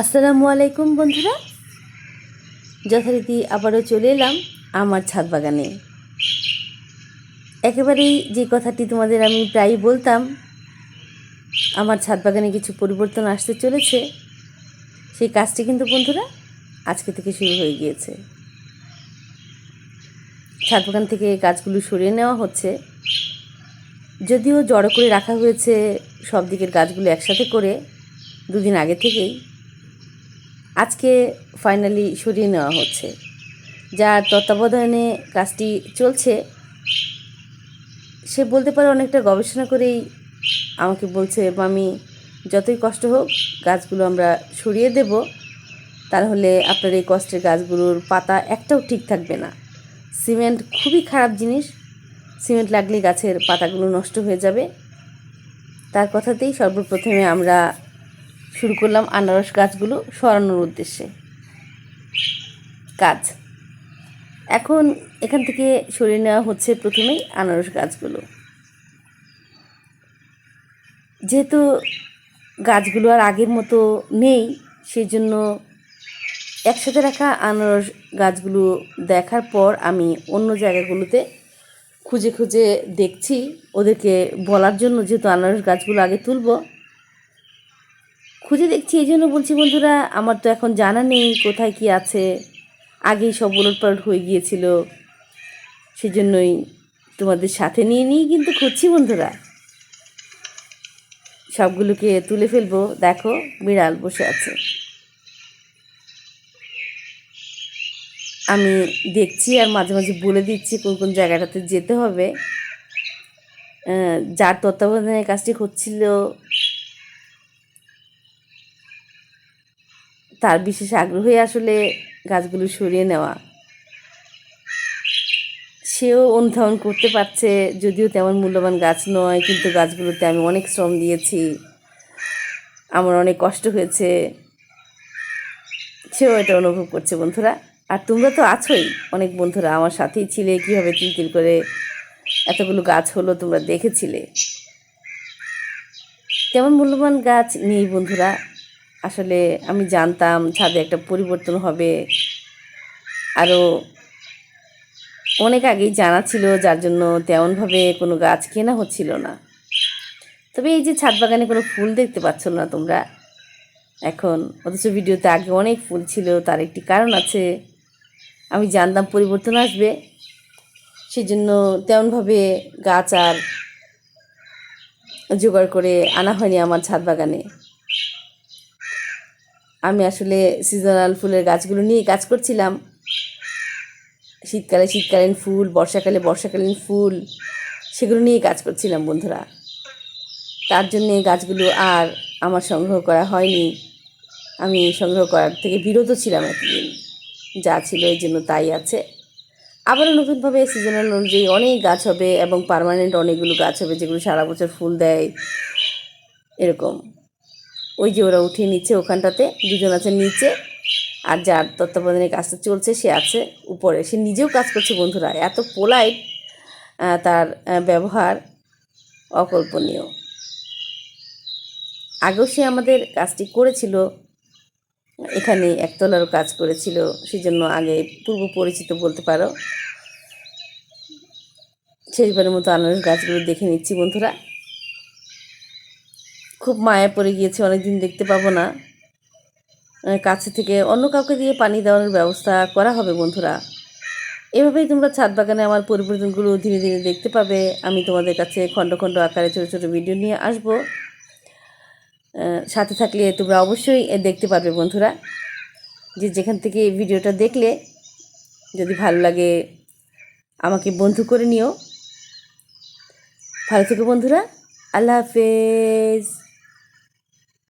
আসসালামু আলাইকুম বন্ধুরা। যথারীতি আবারও চলে এলাম আমার ছাদ বাগানে। একেবারেই যে কথাটি তোমাদের আমি প্রায়ই বলতাম, আমার ছাদ বাগানে কিছু পরিবর্তন আসতে চলেছে। সেই কাজটি কিন্তু বন্ধুরা আজকে থেকে শুরু হয়ে গিয়েছে। ছাদ বাগান থেকে গাছগুলো সরিয়ে নেওয়া হচ্ছে। যদিও জড়ো করে রাখা হয়েছে সব দিকের গাছগুলো একসাথে করে দুদিন আগে থেকেই। আজকে ফাইনালি সরিয়ে নেওয়া হচ্ছে। যার তত্ত্বাবধানে কাজটি চলছে, সে বলতে পারে অনেকটা গবেষণা করেই আমাকে বলছে, মামি, যতই কষ্ট হোক, গাছগুলো আমরা সরিয়ে দেব, তাহলে আপনার এই কষ্টের গাছগুলোর পাতা একটাও ঠিক থাকবে না। সিমেন্ট খুবই খারাপ জিনিস, সিমেন্ট লাগলে গাছের পাতাগুলো নষ্ট হয়ে যাবে। তার কথাতেই সর্বপ্রথমে আমরা শুরু করলাম আনারস গাছগুলো সরানোর উদ্দেশ্যে। কাজ। এখন এখান থেকে সরিয়ে নেওয়া হচ্ছে প্রথমেই আনারস গাছগুলো। যেহেতু গাছগুলো আর আগের মতো নেই সেই জন্য একসাথে রাখা আনারস গাছগুলো দেখার পর আমি অন্য জায়গাগুলোতে খুঁজে খুঁজে দেখছি। ওদেরকে বলার জন্য যেহেতু আনারস গাছগুলো আগে তুলবো খুঁজে দেখছি, এই জন্য বলছি, বন্ধুরা, আমার তো এখন জানা নেই কোথায় কি আছে। আগেই সব উলট পালট হয়ে গিয়েছিল। সেজন্যই তোমাদের সাথে নিয়ে নিয়ে কিন্তু খুঁজছি, বন্ধুরা। সবগুলোকে তুলে ফেলব। দেখো, বিড়াল বসে আছে। আমি দেখছি আর মাঝে মাঝে বলে দিচ্ছি কোন কোন জায়গাটাতে যেতে হবে। যার তত্ত্বাবধানে কাজটি হচ্ছিল তার বিশেষ আগ্রহে আসলে গাছগুলো সরিয়ে নেওয়া। সেও অনুধাবন করতে পারছে, যদিও তেমন মূল্যবান গাছ নয়, কিন্তু গাছগুলোতে আমি অনেক শ্রম দিয়েছি। আমার অনেক কষ্ট হয়েছে। সেও এটা অনুভব করছে, বন্ধুরা। আর তোমরা তো আছোই, অনেক বন্ধুরা। আমার সাথেই ছিলে, কীভাবে তিল তিল করে এতগুলো গাছ হলো তোমরা দেখেছিলে। তেমন মূল্যবান গাছ নেই, বন্ধুরা। আসলে আমি জানতাম ছাদে একটা পরিবর্তন হবে। আরও অনেক আগেই জানা ছিল যার জন্য তেমনভাবে কোনো গাছ কেনা হচ্ছিল না। তবে এই যে ছাদ বাগানে কোনো ফুল দেখতে পাচ্ছ না তোমরা, এখন অথচ ভিডিওতে আগে অনেক ফুল ছিল, তার একটি কারণ আছে। আমি জানতাম পরিবর্তন আসবে সেই জন্য তেমনভাবে গাছ আর জোগাড় করে আনা হয়নি আমার ছাদ বাগানে। আমি আসলে সিজনাল ফুলের গাছগুলো নিয়ে কাজ করছিলাম। শীতকালে শীতকালীন ফুল, বর্ষাকালে বর্ষাকালীন ফুল, সেগুলো নিয়ে কাজ করছিলাম বন্ধুরা। তার জন্যে গাছগুলো আর আমার সংগ্রহ করা হয়নি। আমি সংগ্রহ করার থেকে বিরত ছিলাম এতদিন, যা ছিল এই জন্য তাই আছে। আবারও নতুনভাবে সিজনাল অনুযায়ী অনেক গাছ হবে এবং পার্মানেন্ট অনেকগুলো গাছ হবে যেগুলো সারা বছর ফুল দেয়, এরকম। ওই যে ওরা উঠিয়ে নিচ্ছে ওখানটাতে, দুজন আছে নিচে, আর যার তত্ত্বাবধানে কাজটা চলছে, সে আছে উপরে। সে নিজেও কাজ করছে বন্ধুরা, এত পোলাইট তার ব্যবহার অকল্পনীয়। আগেও সে আমাদের কাজটি করেছিল, এখানে একতলারও কাজ করেছিল সেই জন্য আগে পূর্ব পরিচিত বলতে পারো। শেষবারের মতো আনারস গাছগুলো দেখে নিচ্ছি বন্ধুরা। খুব মায়া পড়ে গিয়েছে, অনেকদিন দেখতে পাবো না। কাছে থেকে অন্য কাউকে দিয়ে পানি দেওয়ার ব্যবস্থা করা হবে বন্ধুরা। এভাবেই তোমরা ছাদ বাগানে আমার পরিবর্তনগুলো ধীরে ধীরে দেখতে পাবে। আমি তোমাদের কাছে খণ্ড খণ্ড আকারে ছোটো ছোটো ভিডিও নিয়ে আসব। সাথে থাকলে তোমরা অবশ্যই দেখতে পারবে বন্ধুরা। যে যেখান থেকে ভিডিওটা দেখলে, যদি ভালো লাগে, আমাকে বন্ধু করে নিও। ভালো থেকো বন্ধুরা। আল্লাহ হাফেজ।